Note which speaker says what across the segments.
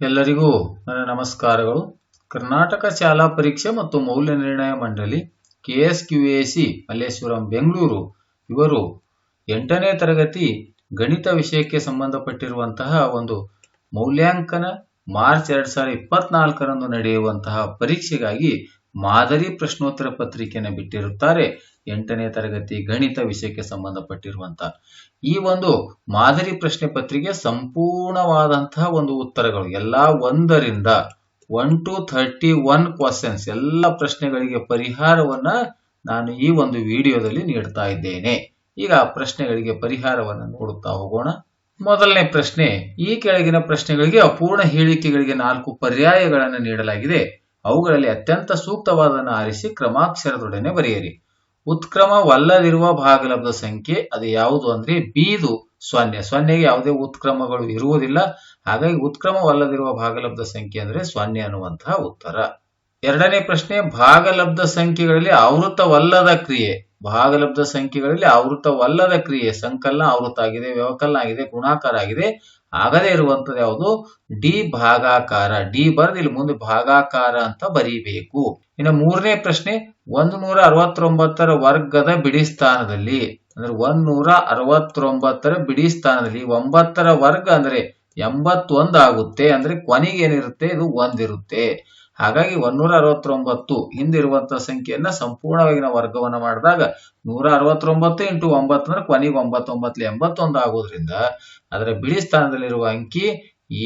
Speaker 1: ಎಲ್ಲರಿಗೂ ನನ್ನ ನಮಸ್ಕಾರಗಳು. ಕರ್ನಾಟಕ ಶಾಲಾ ಪರೀಕ್ಷೆ ಮತ್ತು ಮೌಲ್ಯ ನಿರ್ಣಯ ಮಂಡಳಿ ಸಿ ಮಲ್ಲೇಶ್ವರಂ, ಬೆಂಗಳೂರು. ಇವರು ಎಂಟನೇ ತರಗತಿ ಗಣಿತ ವಿಷಯಕ್ಕೆ ಸಂಬಂಧಪಟ್ಟಿರುವಂತಹ ಒಂದು ಮೌಲ್ಯಾಂಕನ ಮಾರ್ಚ್ ಎರಡು ಸಾವಿರದ ಇಪ್ಪತ್ನಾಲ್ಕರಂದು ನಡೆಯುವಂತಹ ಪರೀಕ್ಷೆಗಾಗಿ ಮಾದರಿ ಪ್ರಶ್ನೋತ್ತರ ಪತ್ರಿಕೆಯನ್ನು ಬಿಟ್ಟಿರುತ್ತಾರೆ. ಎಂಟನೇ ತರಗತಿ ಗಣಿತ ವಿಷಯಕ್ಕೆ ಸಂಬಂಧಪಟ್ಟಿರುವಂತಹ ಈ ಒಂದು ಮಾದರಿ ಪ್ರಶ್ನೆ ಪತ್ರಿಕೆ ಸಂಪೂರ್ಣವಾದಂತಹ ಒಂದು ಉತ್ತರಗಳು. ಎಲ್ಲಾ ಒಂದರಿಂದ one to thirty one questions ಎಲ್ಲ ಪ್ರಶ್ನೆಗಳಿಗೆ ಪರಿಹಾರವನ್ನ ನಾನು ಈ ಒಂದು ವಿಡಿಯೋದಲ್ಲಿ ನೀಡ್ತಾ ಇದ್ದೇನೆ. ಈಗ ಆ ಪ್ರಶ್ನೆಗಳಿಗೆ ಪರಿಹಾರವನ್ನು ನೋಡುತ್ತಾ ಹೋಗೋಣ. ಮೊದಲನೇ ಪ್ರಶ್ನೆ, ಈ ಕೆಳಗಿನ ಪ್ರಶ್ನೆಗಳಿಗೆ ಅಪೂರ್ಣ ಹೇಳಿಕೆಗಳಿಗೆ ನಾಲ್ಕು ಪರ್ಯಾಯಗಳನ್ನು ನೀಡಲಾಗಿದೆ. ಅವುಗಳಲ್ಲಿ ಅತ್ಯಂತ ಸೂಕ್ತವಾದನ್ನು ಆರಿಸಿ ಕ್ರಮಾಕ್ಷರದೊಡನೆ ಬರೆಯಿರಿ. ಉತ್ಕ್ರಮವಲ್ಲದಿರುವ ಭಾಗಲಬ್ಧ ಸಂಖ್ಯೆ ಅದು ಯಾವುದು ಅಂದ್ರೆ ಬೀದು ಸೊನ್ನೆ. ಸೊನ್ನೆಗೆ ಯಾವುದೇ ಉತ್ಕ್ರಮಗಳು ಇರುವುದಿಲ್ಲ. ಹಾಗಾಗಿ ಉತ್ಕ್ರಮವಲ್ಲದಿರುವ ಭಾಗಲಬ್ಧ ಸಂಖ್ಯೆ ಅಂದ್ರೆ ಸೊನ್ನೆ ಅನ್ನುವಂತಹ ಉತ್ತರ. ಎರಡನೇ ಪ್ರಶ್ನೆ, ಭಾಗಲಬ್ಧ ಸಂಖ್ಯೆಗಳಲ್ಲಿ ಆವೃತವಲ್ಲದ ಕ್ರಿಯೆ. ಭಾಗಲಬ್ಧ ಸಂಖ್ಯೆಗಳಲ್ಲಿ ಆವೃತವಲ್ಲದ ಕ್ರಿಯೆ. ಸಂಕಲನ ಆವೃತ ಆಗಿದೆ ವ್ಯವಕಲನ ಆಗಿದೆ, ಗುಣಾಕಾರ ಆಗಿದೆ. ಆಗದೇ ಇರುವಂತದ್ದು ಯಾವುದು? ಡಿ ಭಾಗಾಕಾರ. ಡಿ ಬರೆದು ಇಲ್ಲಿ ಮುಂದೆ ಭಾಗಾಕಾರ ಅಂತ ಬರೀಬೇಕು. ಇನ್ನು ಮೂರನೇ ಪ್ರಶ್ನೆ ಒಂದು ನೂರ ಅರವತ್ತೊಂಬತ್ತರ ವರ್ಗದ ಬಿಡಿ ಸ್ಥಾನದಲ್ಲಿ ಅಂದ್ರೆ ಒಂದ್ ನೂರ ಅರವತ್ತೊಂಬತ್ತರ ಬಿಡಿ ಸ್ಥಾನದಲ್ಲಿ ಒಂಬತ್ತರ ವರ್ಗ ಅಂದ್ರೆ ಎಂಬತ್ತೊಂದು ಆಗುತ್ತೆ, ಅಂದ್ರೆ ಕೊನೆಗೆ ಏನಿರುತ್ತೆ? ಇದು ಒಂದಿರುತ್ತೆ. ಹಾಗಾಗಿ ಒಂದೂರ ಅರವತ್ತೊಂಬತ್ತು ಹಿಂದಿರುವಂತಹ ಸಂಖ್ಯೆಯನ್ನ ಸಂಪೂರ್ಣವಾಗಿ ನಾವು ವರ್ಗವನ್ನ ಮಾಡಿದಾಗ ನೂರ ಅರವತ್ತೊಂಬತ್ತು ಇಂಟು ಒಂಬತ್ತು ಅಂದ್ರೆ ಕೊನೆಗೆ ಒಂಬತ್ತೊಂಬತ್ತು ಎಂಬತ್ತೊಂದು ಆಗೋದ್ರಿಂದ ಅದರ ಬಿಡಿ ಸ್ಥಾನದಲ್ಲಿರುವ ಅಂಕಿ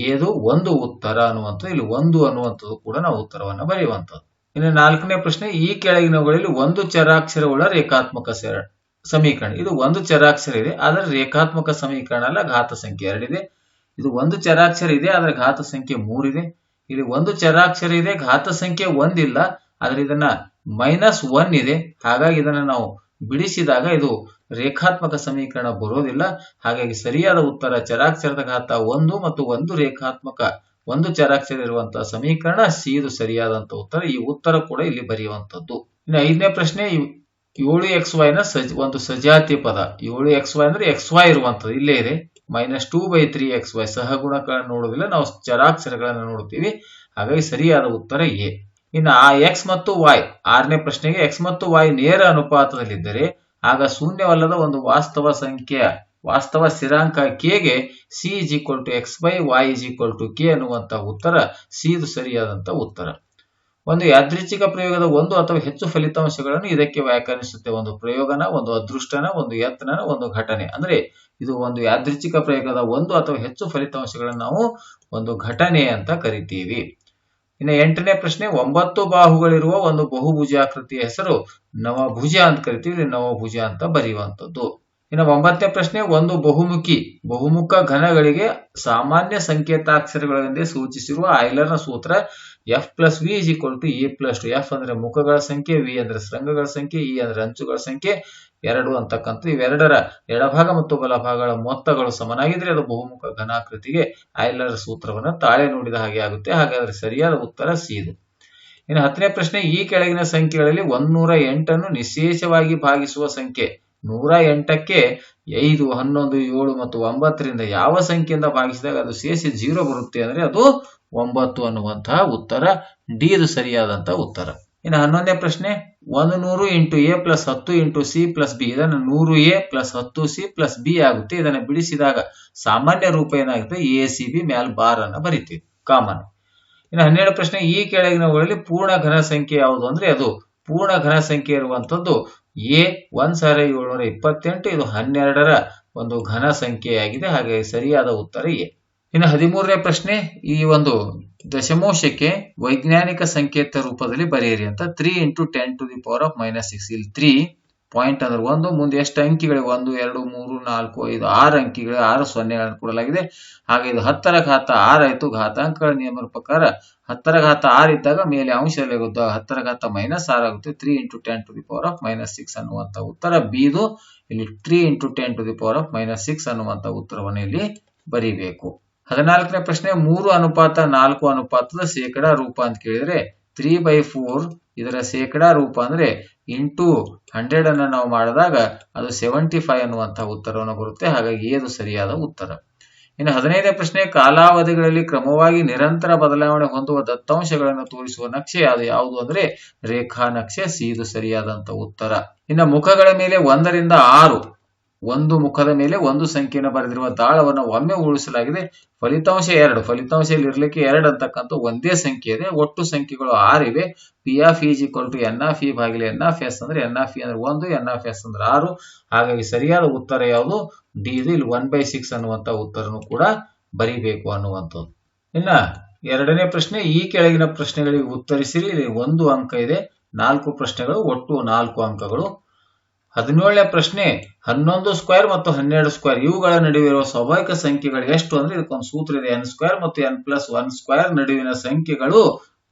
Speaker 1: ಏದು ಒಂದು ಉತ್ತರ ಅನ್ನುವಂಥದ್ದು, ಇಲ್ಲಿ ಒಂದು ಅನ್ನುವಂಥದ್ದು ಕೂಡ ನಾವು ಉತ್ತರವನ್ನ ಬರೆಯುವಂಥದ್ದು. ಇನ್ನು ನಾಲ್ಕನೇ ಪ್ರಶ್ನೆ, ಈ ಕೆಳಗಿನವುಗಳಲ್ಲಿ ಒಂದು ಚರಾಕ್ಷರವುಳ್ಳ ರೇಖಾತ್ಮಕ ಸೇರ, ಸಮೀಕರಣ. ಇದು ಒಂದು ಚರಾಕ್ಷರ ಇದೆ, ಆದರೆ ರೇಖಾತ್ಮಕ ಸಮೀಕರಣ ಅಲ್ಲ, ಘಾತ ಸಂಖ್ಯೆ ಎರಡಿದೆ ಇದು. ಒಂದು ಚರಾಕ್ಷರ ಇದೆ, ಆದರೆ ಘಾತ ಸಂಖ್ಯೆ ಮೂರಿದೆ ಇಲ್ಲಿ ಒಂದು ಚರಾಕ್ಷರ ಇದೆ, ಘಾತ ಸಂಖ್ಯೆ ಒಂದಿಲ್ಲ, ಆದ್ರೆ ಇದನ್ನ ಮೈನಸ್ ಒನ್ ಇದೆ. ಹಾಗಾಗಿ ಇದನ್ನ ನಾವು ಬಿಡಿಸಿದಾಗ ಇದು ರೇಖಾತ್ಮಕ ಸಮೀಕರಣ ಬರೋದಿಲ್ಲ. ಹಾಗಾಗಿ ಸರಿಯಾದ ಉತ್ತರ ಚರಾಕ್ಷರದ ಘಾತ ಒಂದು ಮತ್ತು ಒಂದು ರೇಖಾತ್ಮಕ, ಒಂದು ಚರಾಕ್ಷರ ಇರುವಂತಹ ಸಮೀಕರಣ, ಸಿ ಇದು ಸರಿಯಾದಂತ ಉತ್ತರ. ಈ ಉತ್ತರ ಕೂಡ ಇಲ್ಲಿ ಬರೆಯುವಂತದ್ದು ಇನ್ನು ಐದನೇ ಪ್ರಶ್ನೆ ಏಳು ಎಕ್ಸ್ ವೈ ನ ಸಜ್, ಒಂದು ಸಜಾತಿ ಪದ. ಏಳು ಎಕ್ಸ್ ವೈ ಅಂದ್ರೆ ಎಕ್ಸ್ ವೈ ಇರುವಂತದ್ದು ಇಲ್ಲೇ ಇದೆ. Minus two by three X Y. ಸಹಗುಣಗಳನ್ನು ನೋಡುವುದಿಲ್ಲ. ನಾವು ಚರಾಕ್ಷರಗಳನ್ನು ನೋಡುತ್ತೀವಿ. ಹಾಗಾಗಿ ಸರಿಯಾದ ಉತ್ತರ ಎ. ಇನ್ನು ಆ ಎಕ್ಸ್ ಮತ್ತು ವೈ ಆರನೇ ಪ್ರಶ್ನೆಗೆ ಎಕ್ಸ್ ಮತ್ತು ವೈ ನೇರ ಅನುಪಾತದಲ್ಲಿದ್ದರೆ ಆಗ ಶೂನ್ಯವಲ್ಲದ ಒಂದು ವಾಸ್ತವ ಸಂಖ್ಯೆಯ ವಾಸ್ತವ ಸ್ಥಿರಾಂಕ ಕೆಗೆ C is equal to X by Y is equal to K ಅನ್ನುವಂತಹ ಉತ್ತರ ಸಿ ಇದು ಸರಿಯಾದಂತಹ ಉತ್ತರ. ಒಂದು ಯಾದೃಚ್ಛಿಕ ಪ್ರಯೋಗದ ಒಂದು ಅಥವಾ ಹೆಚ್ಚು ಫಲಿತಾಂಶಗಳನ್ನು ಇದಕ್ಕೆ ವ್ಯಾಖ್ಯಾನಿಸುತ್ತೆ. ಒಂದು ಪ್ರಯೋಗನ, ಒಂದು ಅದೃಷ್ಟನ, ಒಂದು ಯತ್ನನ, ಒಂದು ಘಟನೆ. ಅಂದ್ರೆ ಇದು ಒಂದು ಯಾದೃಚ್ಛಿಕ ಪ್ರಯೋಗದ ಒಂದು ಅಥವಾ ಹೆಚ್ಚು ಫಲಿತಾಂಶಗಳನ್ನು ನಾವು ಒಂದು ಘಟನೆ ಅಂತ ಕರಿತೀವಿ. ಇನ್ನು ಎಂಟನೇ ಪ್ರಶ್ನೆ ಒಂಬತ್ತು ಬಾಹುಗಳಿರುವ ಒಂದು ಬಹುಭುಜಾಕೃತಿಯ ಹೆಸರು ನವಭುಜ ಅಂತ ಕರಿತೀವಿ ನವಭುಜ ಅಂತ ಬರೆಯುವಂಥದ್ದು. ಇನ್ನು ಒಂಬತ್ತನೇ ಪ್ರಶ್ನೆ, ಒಂದು ಬಹುಮುಖಿ, ಬಹುಮುಖ ಘನಗಳಿಗೆ ಸಾಮಾನ್ಯ ಸಂಕೇತಾಕ್ಷರಗಳೆಂದೇ ಸೂಚಿಸಿರುವ ಆಯ್ಲರ್ನ ಸೂತ್ರ F plus V is equal to A plus two F ಅಂದ್ರೆ ಮುಖಗಳ ಸಂಖ್ಯೆ ವಿ ಅಂದ್ರೆ ಶೃಂಗಗಳ ಸಂಖ್ಯೆ ಇ ಅಂದ್ರೆ ಅಂಚುಗಳ ಸಂಖ್ಯೆ, ಎರಡು ಅಂತಕ್ಕಂಥ ಇವೆರಡರ ಎಡಭಾಗ ಮತ್ತು ಬಲಭಾಗಗಳ ಮೊತ್ತಗಳು ಸಮನಾಗಿದ್ರೆ ಅದು ಬಹುಮುಖ ಘನಾಕೃತಿಗೆ ಐಲರ್ ಸೂತ್ರವನ್ನು ತಾಳೆ ನೋಡಿದ ಹಾಗೆ ಆಗುತ್ತೆ. ಹಾಗಾದ್ರೆ ಸರಿಯಾದ ಉತ್ತರ ಸಿ ಇದು. ಇನ್ನು ಹತ್ತನೇ ಪ್ರಶ್ನೆ, ಈ ಕೆಳಗಿನ ಸಂಖ್ಯೆಗಳಲ್ಲಿ ಒಂದೂರ ಎಂಟನ್ನು ನಿಶೇಷವಾಗಿ ಭಾಗಿಸುವ ಸಂಖ್ಯೆ. ನೂರ ಎಂಟಕ್ಕೆ ಐದು, ಹನ್ನೊಂದು, ಏಳು ಮತ್ತು ಒಂಬತ್ತರಿಂದ ಯಾವ ಸಂಖ್ಯೆಯಿಂದ ಭಾಗಿಸಿದಾಗ ಅದು ಸೇರಿಸಿ ಜೀರೋ ಬರುತ್ತೆ ಅಂದ್ರೆ ಅದು ಒಂಬತ್ತು ಅನ್ನುವಂತಹ ಉತ್ತರ, ಡಿ ಇದು ಸರಿಯಾದಂತಹ ಉತ್ತರ. ಇನ್ನು ಹನ್ನೊಂದನೇ ಪ್ರಶ್ನೆ, ಒಂದು ನೂರು ಇಂಟು ಎ ಪ್ಲಸ್ ಹತ್ತು ಇಂಟು ಸಿ ಪ್ಲಸ್ ಬಿ, ಇದನ್ನು ನೂರು ಎ ಪ್ಲಸ್ ಹತ್ತು ಸಿ ಪ್ಲಸ್ ಬಿ ಆಗುತ್ತೆ. ಇದನ್ನು ಬಿಡಿಸಿದಾಗ ಸಾಮಾನ್ಯ ರೂಪ ಏನಾಗುತ್ತೆ? ಎ, ಸಿ, ಬಿ ಮ್ಯಾಲ್ ಬಾರ್ ಅನ್ನ ಬರಿತೀವಿ, ಕಾಮನ್. ಇನ್ನು ಹನ್ನೆರಡು ಪ್ರಶ್ನೆ, ಈ ಕೆಳಗಿನವುಗಳಲ್ಲಿ ಪೂರ್ಣ ಘನ ಸಂಖ್ಯೆ ಯಾವುದು ಅಂದ್ರೆ ಅದು ಪೂರ್ಣ ಘನ ಸಂಖ್ಯೆ ಇರುವಂತದ್ದು ಎ ಒಂದ್ ಸಾವಿರ ಏಳ್ನೂರ ಇಪ್ಪತ್ತೆಂಟು, ಇದು ಹನ್ನೆರಡರ ಒಂದು ಘನ ಸಂಖ್ಯೆಯಾಗಿದೆ. ಹಾಗಾಗಿ ಸರಿಯಾದ ಉತ್ತರ ಎ. ಇನ್ನು ಹದಿಮೂರನೇ ಪ್ರಶ್ನೆ, ಈ ಒಂದು ದಶಮಾಂಶಕ್ಕೆ ವೈಜ್ಞಾನಿಕ ಸಂಕೇತ ರೂಪದಲ್ಲಿ ಬರೆಯಿರಿ ಅಂತ. Three into ten to the power of minus six ಇಲ್ಲಿ ತ್ರೀ ಪಾಯಿಂಟ್ ಅಂದ್ರೆ ಒಂದು, ಮುಂದೆ ಎಷ್ಟು ಅಂಕಿಗಳಿವೆ? ಒಂದು, ಎರಡು, ಮೂರು, ನಾಲ್ಕು, ಐದು, ಆರು ಅಂಕಿಗಳು ಆರು ಸೊನ್ನೆಗಳನ್ನು ಕೊಡಲಾಗಿದೆ. ಹಾಗೆ ಇದು ಹತ್ತರ ಘಾತ ಆರು ಆಯ್ತು. ಘಾತಾಂಕಗಳ ನಿಯಮದ ಪ್ರಕಾರ ಹತ್ತರ ಘಾತ ಆರು ಇದ್ದಾಗ ಮೇಲೆ ಅಂಶದಲ್ಲಿ ಆಗುತ್ತೆ ಹತ್ತರ ಘಾತ ಮೈನಸ್ ಆರ್ ಆಗುತ್ತೆ. Three into ten to the power of minus six ಅನ್ನುವಂತ ಉತ್ತರ. ಬಿದು ಇಲ್ಲಿ three into ten to the power of minus six ಅನ್ನುವಂತ ಉತ್ತರವನ್ನು ಇಲ್ಲಿ ಬರೀಬೇಕು. ಹದಿನಾಲ್ಕನೇ ಪ್ರಶ್ನೆ, ಮೂರು ಅನುಪಾತ, ನಾಲ್ಕು ಅನುಪಾತದ ಶೇಕಡಾ ರೂಪ ಅಂತ ಕೇಳಿದ್ರೆ ತ್ರೀ ಬೈ ಫೋರ್ ಇದರ ಶೇಕಡಾ ರೂಪ ಅಂದ್ರೆ ಇಂಟು ಹಂಡ್ರೆಡ್ ಅನ್ನ ನಾವು ಮಾಡಿದಾಗ ಅದು ಸೆವೆಂಟಿ ಫೈವ್ ಅನ್ನುವಂತಹ ಉತ್ತರವನ್ನು ಬರುತ್ತೆ. ಹಾಗಾಗಿ ಏದು ಸರಿಯಾದ ಉತ್ತರ. ಇನ್ನು ಹದಿನೈದನೇ ಪ್ರಶ್ನೆ, ಕಾಲಾವಧಿಗಳಲ್ಲಿ ಕ್ರಮವಾಗಿ ನಿರಂತರ ಬದಲಾವಣೆ ಹೊಂದುವ ದತ್ತಾಂಶಗಳನ್ನು ತೋರಿಸುವ ನಕ್ಷೆ ಅದು ಯಾವುದು ಅಂದ್ರೆ ರೇಖಾ ನಕ್ಷೆ ಸಿ ಇದು ಸರಿಯಾದಂತ ಉತ್ತರ. ಇನ್ನು ಮುಖಗಳ ಮೇಲೆ ಒಂದರಿಂದ ಆರು. ಒಂದು ಮುಖದ ಮೇಲೆ ಒಂದು ಸಂಖ್ಯೆಯನ್ನು ಬರೆದಿರುವ ದಾಳವನ್ನು ಒಮ್ಮೆ ಉಳಿಸಲಾಗಿದೆ. ಫಲಿತಾಂಶ ಎರಡು. ಫಲಿತಾಂಶದಲ್ಲಿ ಇರಲಿಕ್ಕೆ ಎರಡು ಅಂತಕ್ಕಂಥ ಒಂದೇ ಸಂಖ್ಯೆ ಇದೆ. ಒಟ್ಟು ಸಂಖ್ಯೆಗಳು ಆರಿವೆ P of is equal to N of E N of S ಅಂದ್ರೆ ಎನ್ ಆಫ್ ಇ ಅಂದ್ರೆ ಒಂದು ಎನ್ ಆಫ್ ಎಸ್ ಅಂದ್ರೆ ಆರು. ಹಾಗಾಗಿ ಸರಿಯಾದ ಉತ್ತರ ಯಾವುದು? ಡಿ ಇದು ಇಲ್ಲಿ ಒನ್ ಬೈ ಸಿಕ್ಸ್ ಅನ್ನುವಂತ ಉತ್ತರನು ಕೂಡ ಬರಿಬೇಕು ಅನ್ನುವಂಥದ್ದು. ಇನ್ನ ಎರಡನೇ ಪ್ರಶ್ನೆ, ಈ ಕೆಳಗಿನ ಪ್ರಶ್ನೆಗಳಿಗೆ ಉತ್ತರಿಸಿರಿ. ಇಲ್ಲಿ ಒಂದು ಅಂಕ ಇದೆ, ನಾಲ್ಕು ಪ್ರಶ್ನೆಗಳು, ಒಟ್ಟು ನಾಲ್ಕು ಅಂಕಗಳು. ಹದಿನೇಳನೇ ಪ್ರಶ್ನೆ, ಹನ್ನೊಂದು ಸ್ಕ್ವೇರ್ ಮತ್ತು ಹನ್ನೆರಡು ಸ್ಕ್ವೇರ್ ಇವುಗಳ ನಡುವಿರುವ ಸ್ವಾಭಾವಿಕ ಸಂಖ್ಯೆಗಳು ಎಷ್ಟು ಅಂದ್ರೆ ಇದಕ್ಕೊಂದು ಸೂತ್ರ ಇದೆ. ಎನ್ ಸ್ಕ್ವೇರ್ ಮತ್ತು ಎನ್ ಪ್ಲಸ್ ಒನ್ ಸ್ಕ್ವೇರ್ ನಡುವಿನ ಸಂಖ್ಯೆಗಳು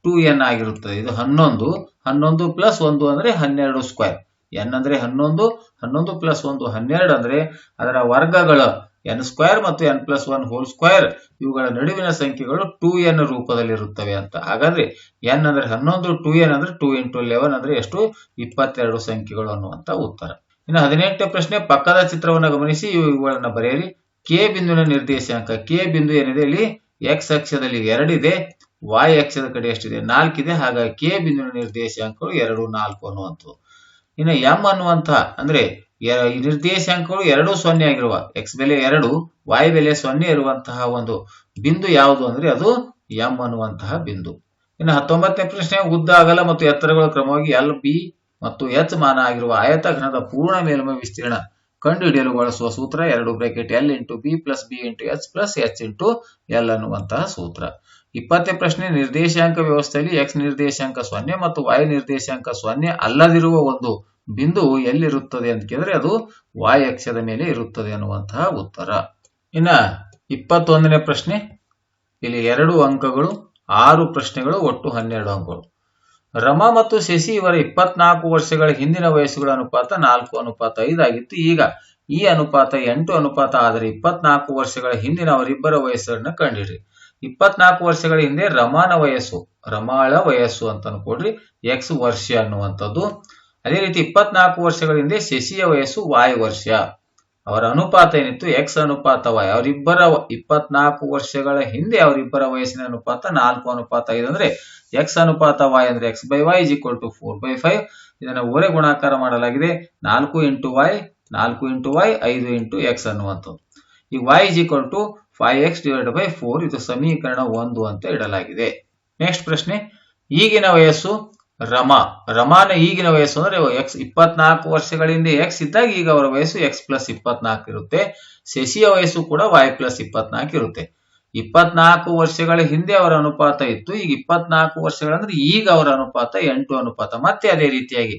Speaker 1: ಟೂ ಎನ್ ಆಗಿರುತ್ತದೆ. ಇದು ಹನ್ನೊಂದು ಹನ್ನೊಂದು ಪ್ಲಸ್ ಒಂದು ಅಂದ್ರೆ ಹನ್ನೆರಡು ಸ್ಕ್ವೇರ್ ಎನ್ ಅಂದ್ರೆ ಹನ್ನೊಂದು ಹನ್ನೊಂದು ಪ್ಲಸ್ ಒಂದು ಹನ್ನೆರಡು ಅಂದ್ರೆ ಅದರ ವರ್ಗಗಳು ಎನ್ ಸ್ಕ್ವೇರ್ ಮತ್ತು N plus one whole square ಇವುಗಳ ನಡುವಿನ ಸಂಖ್ಯೆಗಳು ಟೂ ಎನ್ ರೂಪದಲ್ಲಿರುತ್ತವೆ ಅಂತ. ಹಾಗಾದ್ರೆ ಎನ್ ಅಂದ್ರೆ ಹನ್ನೊಂದು ಟೂ ಎನ್ ಅಂದ್ರೆ ಟೂ ಇಂಟು ಲೆವೆನ್ ಅಂದ್ರೆ ಎಷ್ಟು? ಇಪ್ಪತ್ತೆರಡು ಸಂಖ್ಯೆಗಳು ಅನ್ನುವಂತ ಉತ್ತರ. ಇನ್ನು ಹದಿನೆಂಟನೇ ಪ್ರಶ್ನೆ, ಪಕ್ಕದ ಚಿತ್ರವನ್ನು ಗಮನಿಸಿ, ಇವುಗಳನ್ನ ಬರೆಯಿರಿ. ಕೆ ಬಿಂದುವಿನ ನಿರ್ದೇಶಾಂಕ, ಕೆ ಬಿಂದು ಏನಿದೆ ಇಲ್ಲಿ? ಎಕ್ಸ್ ಅಕ್ಷದಲ್ಲಿ ಎರಡಿದೆ ವಾಯ್ ಅಕ್ಷದ ಕಡೆ ಎಷ್ಟಿದೆ? ನಾಲ್ಕಿದೆ ಹಾಗಾಗಿ ಕೆ ಬಿಂದುವಿನ ನಿರ್ದೇಶಾಂಕಗಳು ಎರಡು, ನಾಲ್ಕು ಅನ್ನುವಂಥದ್ದು ಇನ್ನು ಎಂ ಅನ್ನುವಂತಹ ಅಂದ್ರೆ ನಿರ್ದೇಶಾಂಕಗಳು ಎರಡು ಸೊನ್ನೆ ಆಗಿರುವ ಎಕ್ಸ್ ಬೆಲೆ ಎರಡು ವಾಯ್ ಬೆಲೆ ಸೊನ್ನೆ ಇರುವಂತಹ ಒಂದು ಬಿಂದು ಯಾವುದು ಅಂದ್ರೆ ಅದು ಎಂ ಅನ್ನುವಂತಹ ಬಿಂದು. ಇನ್ನು ಹತ್ತೊಂಬತ್ತನೇ ಪ್ರಶ್ನೆ, ಉದ್ದ, ಅಗಲ ಮತ್ತು ಎತ್ತರಗಳು ಕ್ರಮವಾಗಿ ಎಲ್ ಬಿ ಮತ್ತು ಎಚ್ ಮಾನ ಆಗಿರುವ ಆಯತಘನದ ಪೂರ್ಣ ಮೇಲ್ಮೈ ವಿಸ್ತೀರ್ಣ ಕಂಡುಹಿಡಿಯಲು ಬಳಸುವ ಸೂತ್ರ ಎರಡು bracket L into B plus B into H plus H into L ಅನ್ನುವಂತಹ ಸೂತ್ರ. ಇಪ್ಪತ್ತನೇ ಪ್ರಶ್ನೆ, ನಿರ್ದೇಶಾಂಕ ವ್ಯವಸ್ಥೆಯಲ್ಲಿ ಎಕ್ಸ್ ನಿರ್ದೇಶಾಂಕ ಸೊನ್ನೆ ಮತ್ತು ವೈ ನಿರ್ದೇಶಾಂಕ ಸೊನ್ನೆ ಅಲ್ಲದಿರುವ ಒಂದು ಬಿಂದು ಎಲ್ಲಿರುತ್ತದೆ ಅಂತ ಕೇಳಿದ್ರೆ ಅದು ವಾಯಕ್ಷದ ಮೇಲೆ ಇರುತ್ತದೆ ಅನ್ನುವಂತಹ ಉತ್ತರ. ಇನ್ನ ಇಪ್ಪತ್ತೊಂದನೇ ಪ್ರಶ್ನೆ. ಇಲ್ಲಿ ಎರಡು ಅಂಕಗಳು, ಆರು ಪ್ರಶ್ನೆಗಳು, ಒಟ್ಟು ಹನ್ನೆರಡು ಅಂಕಗಳು. ರಮಾ ಮತ್ತು ಶಶಿ ಇವರ ಇಪ್ಪತ್ನಾಲ್ಕು ವರ್ಷಗಳ ಹಿಂದಿನ ವಯಸ್ಸುಗಳ ಅನುಪಾತ ನಾಲ್ಕು, ಅನುಪಾತ ಐದಾಗಿತ್ತು ಈಗ ಈ ಅನುಪಾತ ಎಂಟು, ಅನುಪಾತ ಆದರೆ ಇಪ್ಪತ್ನಾಲ್ಕು ವರ್ಷಗಳ ಹಿಂದಿನ ಅವರಿಬ್ಬರ ವಯಸ್ಸನ್ನು ಕಂಡಿಡ್ರಿ ಇಪ್ಪತ್ನಾಲ್ಕು ವರ್ಷಗಳ ಹಿಂದೆ ರಮಾನ ವಯಸ್ಸು, ರಮಾಳ ವಯಸ್ಸು ಅಂತ ಅನ್ಕೊಡ್ರಿ ಎಕ್ಸ್ ವರ್ಷ ಅನ್ನುವಂಥದ್ದು. ಅದೇ ರೀತಿ ಇಪ್ಪತ್ನಾಲ್ಕು ವರ್ಷಗಳ ಹಿಂದೆ ಶಶಿಯ ವಯಸ್ಸು ವಾಯು ವರ್ಷ ಅವರ ಅನುಪಾತ ಏನಿತ್ತು? ಎಕ್ಸ್ ಅನುಪಾತ ವಾಯ್ ಅವರಿಬ್ಬರ ಇಪ್ಪತ್ನಾಲ್ಕು ವರ್ಷಗಳ ಹಿಂದೆ ಅವರಿಬ್ಬರ ವಯಸ್ಸಿನ ಅನುಪಾತ ನಾಲ್ಕು ಅನುಪಾತ ಐದು ಅಂದ್ರೆ ಎಕ್ಸ್ ಅನುಪಾತ ವಾಯ್ ಅಂದ್ರೆ X by Y is equal to four by five ಇದನ್ನ ಓರೆ ಗುಣಾಕಾರ ಮಾಡಲಾಗಿದೆ. ನಾಲ್ಕು ಇಂಟು ವೈ ನಾಲ್ಕು ಇಂಟು ವೈ ಐದು ಇಂಟು ಎಕ್ಸ್ ಅನ್ನುವಂಥದ್ದು. ಈ Y is equal to five X divide by four ಇದು ಸಮೀಕರಣ ಒಂದು ಅಂತ ಇಡಲಾಗಿದೆ. ನೆಕ್ಸ್ಟ್ ಪ್ರಶ್ನೆ. ಈಗಿನ ವಯಸ್ಸು ರಮಾ. ರಮಾನ ಈಗಿನ ವಯಸ್ಸು ಅಂದ್ರೆ ಎಕ್ಸ್ ಇಪ್ಪತ್ನಾಲ್ಕು ವರ್ಷಗಳಿಂದ ಎಕ್ಸ್ ಇದ್ದಾಗ ಈಗ ಅವರ ವಯಸ್ಸು ಎಕ್ಸ್ ಪ್ಲಸ್ ಇಪ್ಪತ್ನಾಲ್ಕು ಇರುತ್ತೆ. ಶಶಿಯ ವಯಸ್ಸು ಕೂಡ ವಾಯ್ ಪ್ಲಸ್ ಇಪ್ಪತ್ನಾಲ್ಕು ಇರುತ್ತೆ. ಇಪ್ಪತ್ನಾಲ್ಕು ವರ್ಷಗಳ ಹಿಂದೆ ಅವರ ಅನುಪಾತ ಇತ್ತು. ಈಗ ಇಪ್ಪತ್ನಾಲ್ಕು ವರ್ಷಗಳಂದ್ರೆ ಈಗ ಅವರ ಅನುಪಾತ ಎಂಟು ಅನುಪಾತ. ಮತ್ತೆ ಅದೇ ರೀತಿಯಾಗಿ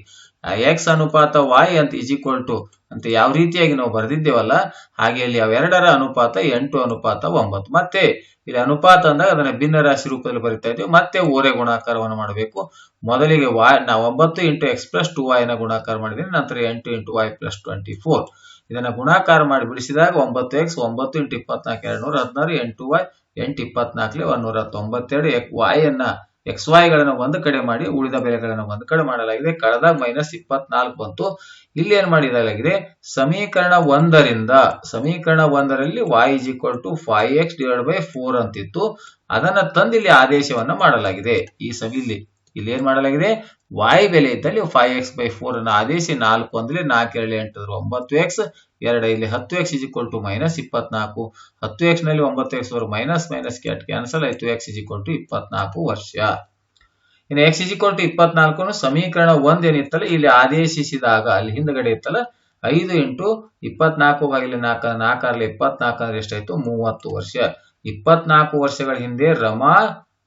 Speaker 1: ಎಕ್ಸ್ ಅನುಪಾತ ವಾಯ್ ಅಂತ ಇಸ್ ಈಕ್ವಲ್ ಟು ಅಂತ ಯಾವ ರೀತಿಯಾಗಿ ನಾವು ಬರೆದಿದ್ದೇವಲ್ಲ, ಹಾಗೆ ಇಲ್ಲಿ ಅವೆರಡರ ಅನುಪಾತ, ಎಂಟು ಅನುಪಾತ, ಒಂಬತ್ತು ಮತ್ತೆ. ಇಲ್ಲಿ ಅನುಪಾತ ಅಂದಾಗ ಅದನ್ನ ಭಿನ್ನ ರಾಶಿ ರೂಪದಲ್ಲಿ ಬರಿತಾ ಇದ್ದೀವಿ. ಮತ್ತೆ ಓರೆ ಗುಣಾಕಾರವನ್ನು ಮಾಡಬೇಕು. ಮೊದಲಿಗೆ ವಾಯ್ ನಾವು ಒಂಬತ್ತು ಇಂಟು ಎಕ್ಸ್ ಪ್ಲಸ್ ಟು ವಾಯ್ನ ಗುಣಾಕಾರ ಮಾಡಿದ್ದೀನಿ ನಂತರ ಎಂಟು into Y plus twenty four. ಇದನ್ನ ಗುಣಾಕಾರ ಮಾಡಿ ಬಿಡಿಸಿದಾಗ ಒಂಬತ್ತು ಎಕ್ಸ್, ಒಂಬತ್ತು ಇಂಟು ಇಪ್ಪತ್ನಾಲ್ಕು ಎರಡು ನೂರ ಹದಿನಾರು, ಎಂಟು ವೈ, ಎಂಟು ಇಪ್ಪತ್ನಾಲ್ಕಲೆ ಒಂದೂರ ತೊಂಬತ್ತೆರಡು, ಎಕ್ ವಾಯನ್ನ ಎಕ್ಸ್ ಗಳನ್ನ ಒಂದು ಕಡೆ ಮಾಡಿ ಉಳಿದ ಬೆಲೆಗಳನ್ನು ಒಂದು ಕಡೆ ಮಾಡಲಾಗಿದೆ. ಕಳೆದಾಗ ಮೈನಸ್ ಇಪ್ಪತ್ನಾಲ್ಕು ಬಂತು. ಇಲ್ಲಿ ಏನ್ ಮಾಡಿದಾಗಿದೆ? ಸಮೀಕರಣ ಒಂದರಿಂದ, ಸಮೀಕರಣ ಒಂದರಲ್ಲಿ y is equal to five X divide by four ಅಂತಿತ್ತು. ಅದನ್ನ ತಂದು ಇಲ್ಲಿ ಆದೇಶವನ್ನ ಮಾಡಲಾಗಿದೆ. ಈ ಸಮ ಇಲ್ಲಿ ಏನ್ ಮಾಡಲಾಗಿದೆ? Y ಬೆಲೆ ಇದ್ದಲ್ಲಿ ಫೈವ್ ಎಕ್ಸ್ ಬೈ ಫೋರ್ ಅನ್ನ ಆದೇಶಿ ನಾಲ್ಕು ಅಂದ್ರೆ ನಾಲ್ಕು ಎರಡು ಎಂಟು ಒಂಬತ್ತು ಎಕ್ಸ್ ಎರಡು, ಇಲ್ಲಿ ಹತ್ತು ಎಕ್ಸ್ ಇಜಿಕ್ವಲ್ ಟು ಮೈನಸ್ ಇಪ್ಪತ್ನಾಲ್ಕು. ಹತ್ತು ಎಕ್ಸ್ನಲ್ಲಿ ಒಂಬತ್ತು ಎಕ್ಸ್ ವರೆಗೆ ಮೈನಸ್ ಮೈನಸ್ ಕ್ಯಾಟ್ ಕ್ಯಾನ್ಸಲ್ ಆಯ್ತು ಎಕ್ಸ್ ಇಜಿಕ್ವಲ್ ಟು ಇಪ್ಪತ್ನಾಲ್ಕು ವರ್ಷ. ಇನ್ನು ಎಕ್ಸ್ ಇಜಿಕ್ವಲ್ ಟು ಇಪ್ಪತ್ನಾಲ್ಕು ಸಮೀಕರಣ ಒಂದ್ ಏನಿತ್ತಲ್ಲ, ಇಲ್ಲಿ ಆದೇಶಿಸಿದಾಗ, ಅಲ್ಲಿ ಹಿಂದ್ಗಡೆ ಇತ್ತಲ್ಲ, ಐದು ಇಂಟು ಇಪ್ಪತ್ನಾಲ್ಕು ಬಾಗಿಲಿ ನಾಲ್ಕ, ನಾಲ್ಕರಲ್ಲಿ ಇಪ್ಪತ್ನಾಲ್ಕು ಅಂದ್ರೆ ಎಷ್ಟಾಯ್ತು? ಮೂವತ್ತು ವರ್ಷ. ಇಪ್ಪತ್ನಾಲ್ಕು ವರ್ಷಗಳ ಹಿಂದೆ ರಮಾ,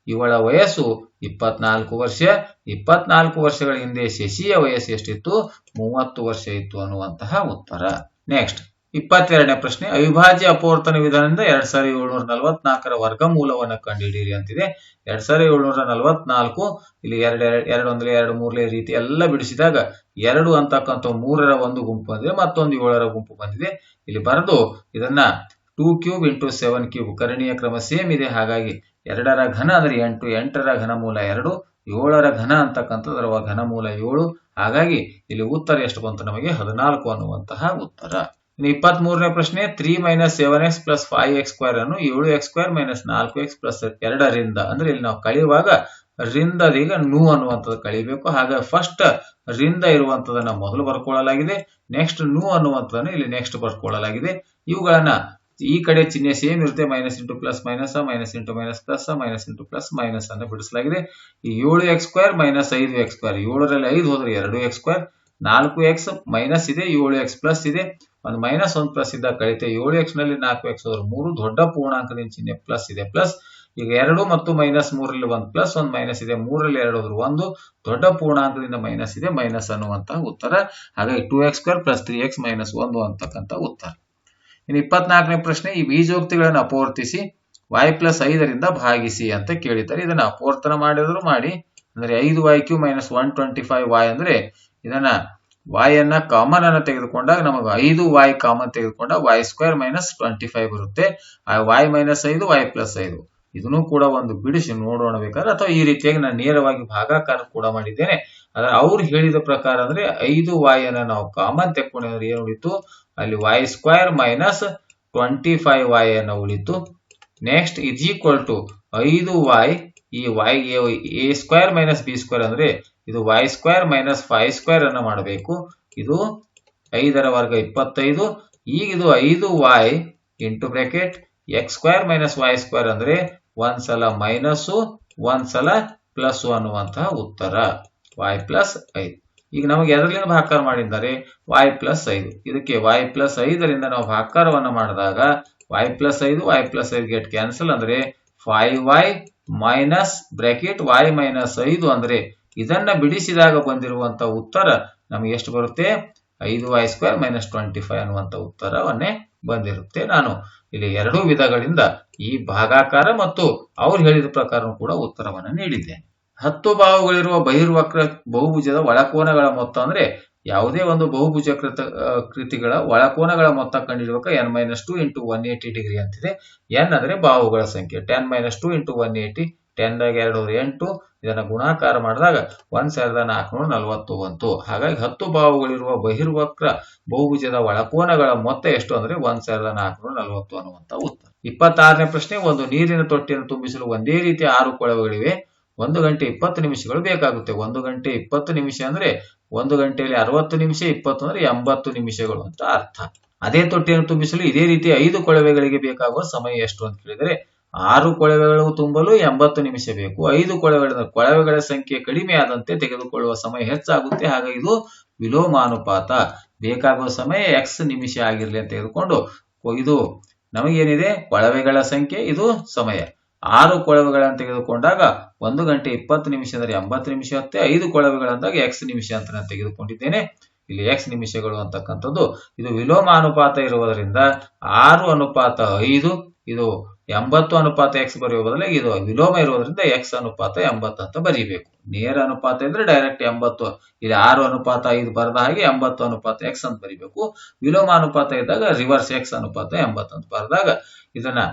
Speaker 1: ಇವಳ ವಯಸ್ಸು ಇಪ್ಪತ್ನಾಲ್ಕು ವರ್ಷ. ಇಪ್ಪತ್ನಾಲ್ಕು ವರ್ಷಗಳ ಹಿಂದೆ ಶಶಿಯ ವಯಸ್ಸು ಎಷ್ಟಿತ್ತು? ಮೂವತ್ತು ವರ್ಷ ಇತ್ತು ಅನ್ನುವಂತಹ ಉತ್ತರ. ನೆಕ್ಸ್ಟ್ ಇಪ್ಪತ್ತೆರಡನೇ ಪ್ರಶ್ನೆ. ಅವಿಭಾಜ್ಯ ಅಪವರ್ತನ ವಿಧಾನದಿಂದ ಎರಡ್ ಸಾವಿರದ ಏಳ್ನೂರ ನಲವತ್ನಾಲ್ಕರ ವರ್ಗಮೂಲವನ್ನು ಕಂಡುಹಿಡಿಯಿರಿ ಅಂತಿದೆ. ಎರಡ್ ಸಾವಿರದ ಏಳ್ನೂರ ನಲವತ್ನಾಲ್ಕು, ಇಲ್ಲಿ ಎರಡು ಎರಡು ಅಂದ್ರೆ ಎರಡು ಮೂರನೇ ರೀತಿ ಎಲ್ಲ ಬಿಡಿಸಿದಾಗ ಎರಡು ಅಂತಕ್ಕಂಥ ಮೂರರ ಒಂದು ಗುಂಪು ಬಂದಿದೆ, ಮತ್ತೊಂದು ಏಳರ ಗುಂಪು ಬಂದಿದೆ. ಇಲ್ಲಿ ಬರೆದು ಇದನ್ನ two cube into seven cube ಕರಣೀಯ ಕ್ರಮ ಸೇಮ್ ಇದೆ. ಹಾಗಾಗಿ ಎರಡರ ಘನ ಅಂದ್ರೆ ಎಂಟು, ಎಂಟರ ಘನ ಮೂಲ ಎರಡು ಏಳರ ಘನ ಅಂತಕ್ಕಂಥದ್ದು ಘನ ಮೂಲ ಏಳು. ಹಾಗಾಗಿ ಇಲ್ಲಿ ಉತ್ತರ ಎಷ್ಟು ಬಂತು ನಮಗೆ? ಹದಿನಾಲ್ಕು ಅನ್ನುವಂತಹ ಉತ್ತರ. ಇನ್ನು ಇಪ್ಪತ್ತ್ ಮೂರನೇ ಪ್ರಶ್ನೆ, three minus seven x plus five x square ಅನ್ನು ಏಳು ಎಕ್ಸ್ ಸ್ಕ್ವೇರ್ ಮೈನಸ್ ನಾಲ್ಕು ಎಕ್ಸ್ ಪ್ಲಸ್ ಎರಡರಿಂದ, ಅಂದ್ರೆ ಇಲ್ಲಿ ನಾವು ಕಳೆಯುವಾಗ ರಿಂದ ಈಗ ನೂ ಅನ್ನುವಂಥದ್ದು ಕಳಿಬೇಕು ಹಾಗೆ ಫಸ್ಟ್ ರಿಂದ ಇರುವಂತದನ್ನ ಮೊದಲು ಬರ್ಕೊಳ್ಳಲಾಗಿದೆ. ನೆಕ್ಸ್ಟ್ ನೂ ಅನ್ನುವಂಥದ್ದನ್ನು ಇಲ್ಲಿ ನೆಕ್ಸ್ಟ್ ಬರ್ಕೊಳ್ಳಲಾಗಿದೆ. ಇವುಗಳನ್ನ ಈ ಕಡೆ ಚಿಹ್ನೆ ಸೇಮ್ ಇರುತ್ತೆ minus into plus minus minus into minus plus minus into plus minus ಅನ್ನು ಬಿಡಿಸಲಾಗಿದೆ. ಈ ಏಳು ಎಕ್ಸ್ ಸ್ಕ್ವೇರ್ ಮೈನಸ್ ಐದು ಎಕ್ಸ್ ಸ್ಕ್ವೇರ್ ಏಳರಲ್ಲಿ ಐದು ಹೋದ್ರೆ ಎರಡು ಎಕ್ಸ್ ಸ್ಕ್ವೇರ್ ನಾಲ್ಕು ಎಕ್ಸ್ ಮೈನಸ್ ಇದೆ, ಏಳು ಎಕ್ಸ್ ಪ್ಲಸ್ ಇದೆ. ಒಂದು ಮೈನಸ್ ಒಂದು ಪ್ಲಸ್ ಇದ್ದಾಗ ಕಳಿತೆ, ಏಳು ಎಕ್ಸ್ನಲ್ಲಿ ನಾಲ್ಕು ಎಕ್ಸ್ ಹೋದ್ರೆ ಮೂರು ದೊಡ್ಡ ಪೂರ್ಣಾಂಕದಿಂದ ಚಿಹ್ನೆ ಪ್ಲಸ್ ಇದೆ. ಪ್ಲಸ್ ಈಗ ಎರಡು ಮತ್ತು ಮೈನಸ್ ಮೂರಲ್ಲಿ ಒಂದು ಪ್ಲಸ್ ಒಂದು ಮೈನಸ್ ಇದೆ ಮೂರಲ್ಲಿ ಎರಡು ಹೋದ್ರೆ ಒಂದು, ದೊಡ್ಡ ಪೂರ್ಣಾಂಕದಿಂದ ಮೈನಸ್ ಇದೆ ಮೈನಸ್ ಅನ್ನುವಂತಹ ಉತ್ತರ. ಹಾಗಾಗಿ two x square plus three x minus ಒಂದು ಅಂತಕ್ಕಂಥ ಉತ್ತರ. ಇನ್ನು ಇಪ್ಪತ್ನಾಲ್ಕನೇ ಪ್ರಶ್ನೆ, ಈ ಬೀಜೋಕ್ತಿಗಳನ್ನು ಅಪವರ್ತಿಸಿ ವೈ ಪ್ಲಸ್ ಐದರಿಂದ ಭಾಗಿಸಿ ಅಂತ ಕೇಳಿದ್ದಾರೆ. ಇದನ್ನ ಅಪವರ್ತನ ಮಾಡಿದ್ರು ಮಾಡಿ, ಅಂದ್ರೆ ಐದು y cube minus one twenty five y ಅಂದ್ರೆ ಇದನ್ನ y ಅನ್ನ ಕಾಮನ್ ಅನ್ನ ತೆಗೆದುಕೊಂಡಾಗ ನಮಗೆ ಐದು ವೈ ಕಾಮನ್ ತೆಗೆದುಕೊಂಡಾಗ y square minus twenty five ಬರುತ್ತೆ. ಆ y ಮೈನಸ್ ಐದು ವೈ ಪ್ಲಸ್ ಐದು. ಇದನ್ನು ಕೂಡ ಒಂದು ಬಿಡಿಸಿ ನೋಡೋಣ ಬೇಕಾದ್ರೆ, ಅಥವಾ ಈ ರೀತಿಯಾಗಿ ನಾನು ನೇರವಾಗಿ ಭಾಗಾಕಾರ ಕೂಡ ಮಾಡಿದ್ದೇನೆ. ಅವ್ರು ಹೇಳಿದ ಪ್ರಕಾರ ಅಂದ್ರೆ ಐದು ವಾಯನ್ನ ನಾವು ಕಾಮನ್ ತೆಕ್ಕೊಂಡಿದ್ರೆ ಏನು ಉಳಿತು? ಅಲ್ಲಿ y square minus twenty five y ಅನ್ನ ಉಳಿತು. ನೆಕ್ಸ್ಟ್ ಇಸ್ ಈಕ್ವಲ್ ಟು ಐದು ವೈ ಈ y A square minus B square ಅಂದ್ರೆ ಇದು y square minus five square ಅನ್ನ ಮಾಡಬೇಕು. ಇದು ಐದರ ವರ್ಗ ಇಪ್ಪತ್ತೈದು. ಈಗ ಇದು ಐದು y into bracket x square minus y square ಅಂದ್ರೆ ಒಂದ್ಸಲ ಮೈನಸ್ಸು ಒಂದ್ಸಲ ಪ್ಲಸ್ ಅನ್ನುವಂತಹ ಉತ್ತರ. ವೈ ಪ್ಲಸ್ ಐದು. ಈಗ ನಮಗೆ ಎದರಲ್ಲಿಂದ ಭಾಕಾರ ಮಾಡಿದ್ದಾರೆ? ವೈ ಪ್ಲಸ್ ಐದು. ಇದಕ್ಕೆ ವೈ ಪ್ಲಸ್ ಐದರಿಂದ ನಾವು ಭಾಕಾರವನ್ನು ಮಾಡಿದಾಗ ವೈ ಪ್ಲಸ್ ಐದು ವೈ ಪ್ಲಸ್ ಐದು ಗೆಟ್ ಕ್ಯಾನ್ಸಲ್ ಅಂದ್ರೆ five y minus bracket y minus ಐದು ಅಂದ್ರೆ ಇದನ್ನ ಬಿಡಿಸಿದಾಗ ಬಂದಿರುವಂತ ಉತ್ತರ ನಮಗೆ ಎಷ್ಟು ಬರುತ್ತೆ? ಐದು y square minus twenty five ಅನ್ನುವಂಥ ಉತ್ತರವನ್ನೇ ಬಂದಿರುತ್ತೆ ನಾನು. ಇಲ್ಲಿ ಎರಡೂ ವಿಧಗಳಿಂದ ಈ ಭಾಗಾಕಾರ ಮತ್ತು ಅವ್ರು ಹೇಳಿದ ಪ್ರಕಾರ ಕೂಡ ಉತ್ತರವನ್ನು ನೀಡಿದ್ದೇನೆ. ಹತ್ತು ಬಾಹುಗಳಿರುವ ಬಹಿರ್ವಕ್ರ ಬಹುಭುಜದ ಒಳಕೋನಗಳ ಮೊತ್ತ ಅಂದ್ರೆ ಯಾವುದೇ ಒಂದು ಬಹುಭುಜ ಕೃತ ಕೃತಿಗಳ ಒಳಕೋನಗಳ ಮೊತ್ತ ಕಂಡುಹಿಡಿಯುವಾಗ n minus two into one eighty degree ಅಂತಿದೆ. ಎನ್ ಅಂದ್ರೆ ಬಾಹುಗಳ ಸಂಖ್ಯೆ. Ten minus two into one eighty ten ದಾಗ ಎರಡು ಎಂಟು, ಇದನ್ನ ಗುಣಾಕಾರ ಮಾಡಿದಾಗ ಒಂದ್ ಸಾವಿರದ ನಾಲ್ಕುನೂರ ನಲವತ್ತು ಬಂತು. ಹಾಗಾಗಿ ಹತ್ತು ಬಾಹುಗಳಿರುವ ಬಹಿರ್ವಕ್ರ ಬಹುಭುಜದ ಒಳಕೋನಗಳ ಮೊತ್ತ ಎಷ್ಟು ಅಂದ್ರೆ ಒಂದ್ ಸಾವಿರದ ನಾಲ್ಕುನೂರ ನಲವತ್ತು ಅನ್ನುವಂತ ಉತ್ತರ. ಇಪ್ಪತ್ತಾರನೇ ಪ್ರಶ್ನೆ, ಒಂದು ನೀರಿನ ತೊಟ್ಟಿಯನ್ನು ತುಂಬಿಸಲು ಒಂದೇ ರೀತಿಯ ಆರು ಕೊಳವೆಗಳಿವೆ. ಒಂದು ಗಂಟೆ ಇಪ್ಪತ್ತು ನಿಮಿಷಗಳು ಬೇಕಾಗುತ್ತೆ. ಒಂದು ಗಂಟೆ ಇಪ್ಪತ್ತು ನಿಮಿಷ ಅಂದ್ರೆ ಒಂದು ಗಂಟೆಯಲ್ಲಿ ಅರವತ್ತು ನಿಮಿಷ, ಇಪ್ಪತ್ತು ಅಂದ್ರೆ ಎಂಬತ್ತು ನಿಮಿಷಗಳು ಅಂತ ಅರ್ಥ. ಅದೇ ತೊಟ್ಟಿಯನ್ನು ತುಂಬಿಸಲು ಇದೇ ರೀತಿ ಐದು ಕೊಳವೆಗಳಿಗೆ ಬೇಕಾಗುವ ಸಮಯ ಎಷ್ಟು ಅಂತ ಕೇಳಿದರೆ ಆರು ಕೊಳವೆಗಳು ತುಂಬಲು ಎಂಬತ್ತು ನಿಮಿಷ ಬೇಕು. ಐದು ಕೊಳವೆಗಳ ಕೊಳವೆಗಳ ಸಂಖ್ಯೆ ಕಡಿಮೆ ಆದಂತೆ ತೆಗೆದುಕೊಳ್ಳುವ ಸಮಯ ಹೆಚ್ಚಾಗುತ್ತೆ. ಹಾಗಾಗಿ ಇದು ವಿಲೋಮಾನುಪಾತ. ಬೇಕಾಗುವ ಸಮಯ ಎಕ್ಸ್ ನಿಮಿಷ ಆಗಿರ್ಲಿ ಅಂತ ತೆಗೆದುಕೊಂಡು ಇದು ನಮಗೇನಿದೆ? ಕೊಳವೆಗಳ ಸಂಖ್ಯೆ, ಇದು ಸಮಯ. ಆರು ಕೊಳವೆಗಳನ್ನು ತೆಗೆದುಕೊಂಡಾಗ ಒಂದು ಗಂಟೆ ಇಪ್ಪತ್ತು ನಿಮಿಷ ಅಂದರೆ ಎಂಬತ್ತು ನಿಮಿಷ ಆಗುತ್ತೆ ಐದು ಕೊಳವೆಗಳಂದಾಗ ಎಕ್ಸ್ ನಿಮಿಷ ಅಂತ ನಾನು ತೆಗೆದುಕೊಂಡಿದ್ದೇನೆ. ಇಲ್ಲಿ ಎಕ್ಸ್ ನಿಮಿಷಗಳು ಅಂತಕ್ಕಂಥದ್ದು. ಇದು ವಿಲೋಮ ಅನುಪಾತ ಇರುವುದರಿಂದ ಆರು ಅನುಪಾತ ಐದು, ಇದು ಎಂಬತ್ತು ಅನುಪಾತ ಎಕ್ಸ್ ಬರೆಯುವ ಬದಲಾಗಿ ಇದು ವಿಲೋಮ ಇರುವುದರಿಂದ ಎಕ್ಸ್ ಅನುಪಾತ ಎಂಬತ್ತು ಅಂತ ಬರೀಬೇಕು. ನೇರ ಅನುಪಾತ ಇದ್ರೆ ಡೈರೆಕ್ಟ್ ಎಂಬತ್ತು. ಇಲ್ಲಿ ಆರು ಅನುಪಾತ ಐದು ಬರದ ಹಾಗೆ ಎಂಬತ್ತು ಅನುಪಾತ ಎಕ್ಸ್ ಅಂತ ಬರೀಬೇಕು. ವಿಲೋಮ ಅನುಪಾತ ಇದ್ದಾಗ ರಿವರ್ಸ್ ಎಕ್ಸ್ ಅನುಪಾತ ಎಂಬತ್ತು ಅಂತ ಬರೆದಾಗ ಇದನ್ನ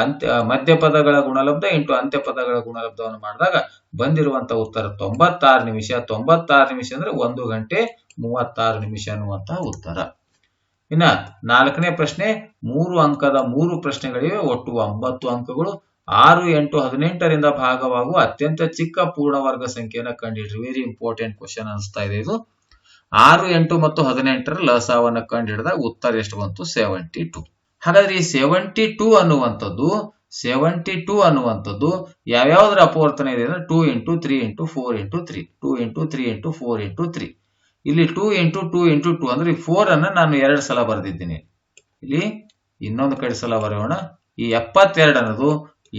Speaker 1: ಅಂತ್ಯ, ಮಧ್ಯ ಪದಗಳ ಗುಣಲಬ್ಧ ಇಂಟು ಅಂತ್ಯ ಪದಗಳ ಗುಣಲಬ್ಧವನ್ನು ಮಾಡಿದಾಗ ಬಂದಿರುವಂತ ಉತ್ತರ ತೊಂಬತ್ತಾರು ನಿಮಿಷ. ತೊಂಬತ್ತಾರು ನಿಮಿಷ ಅಂದ್ರೆ ಒಂದು ಗಂಟೆ ಮೂವತ್ತಾರು ನಿಮಿಷ ಅನ್ನುವಂತಹ ಉತ್ತರ. ಇನ್ನ ನಾಲ್ಕನೇ ಪ್ರಶ್ನೆ, ಮೂರು ಅಂಕದ ಮೂರು ಪ್ರಶ್ನೆಗಳಿವೆ, ಒಟ್ಟು ಒಂಬತ್ತು ಅಂಕಗಳು. ಆರು, ಎಂಟು, ಹದಿನೆಂಟರಿಂದ ಭಾಗವಾಗುವ ಅತ್ಯಂತ ಚಿಕ್ಕ ಪೂರ್ಣ ವರ್ಗ ಸಂಖ್ಯೆಯನ್ನು ಕಂಡಿಡ್ರಿ. ವೆರಿ ಇಂಪಾರ್ಟೆಂಟ್ ಕ್ವಶನ್ ಅನಿಸ್ತಾ ಇದೆ ಇದು. ಆರು, ಎಂಟು ಮತ್ತು ಹದಿನೆಂಟರ ಲಸಾವನ್ನು ಕಂಡುಹಿಡಿದಾಗ ಉತ್ತರ ಎಷ್ಟು ಬಂತು? ಸೆವೆಂಟಿ ಟು ಹಾಗಾದ್ರೆ ಈ ಸೆವೆಂಟಿ ಟೂ ಅನ್ನುವಂಥದ್ದು ಸೆವೆಂಟಿ ಟೂ ಅನ್ನುವಂಥದ್ದು ಯಾವ್ಯಾವ್ದ್ರ ಅಪವರ್ತನ ಇದೆ ಅಂದ್ರೆ two into three into four into three two into three into four into three ಇಲ್ಲಿ two into two into two ಅಂದ್ರೆ ಫೋರ್ ಅನ್ನ ನಾನು ಎರಡು ಸಲ ಬರೆದಿದ್ದೀನಿ. ಇಲ್ಲಿ ಇನ್ನೊಂದು ಕಡೆ ಸಲ ಬರೆಯೋಣ. ಈ ಎಪ್ಪತ್ತೆರಡು ಅನ್ನೋದು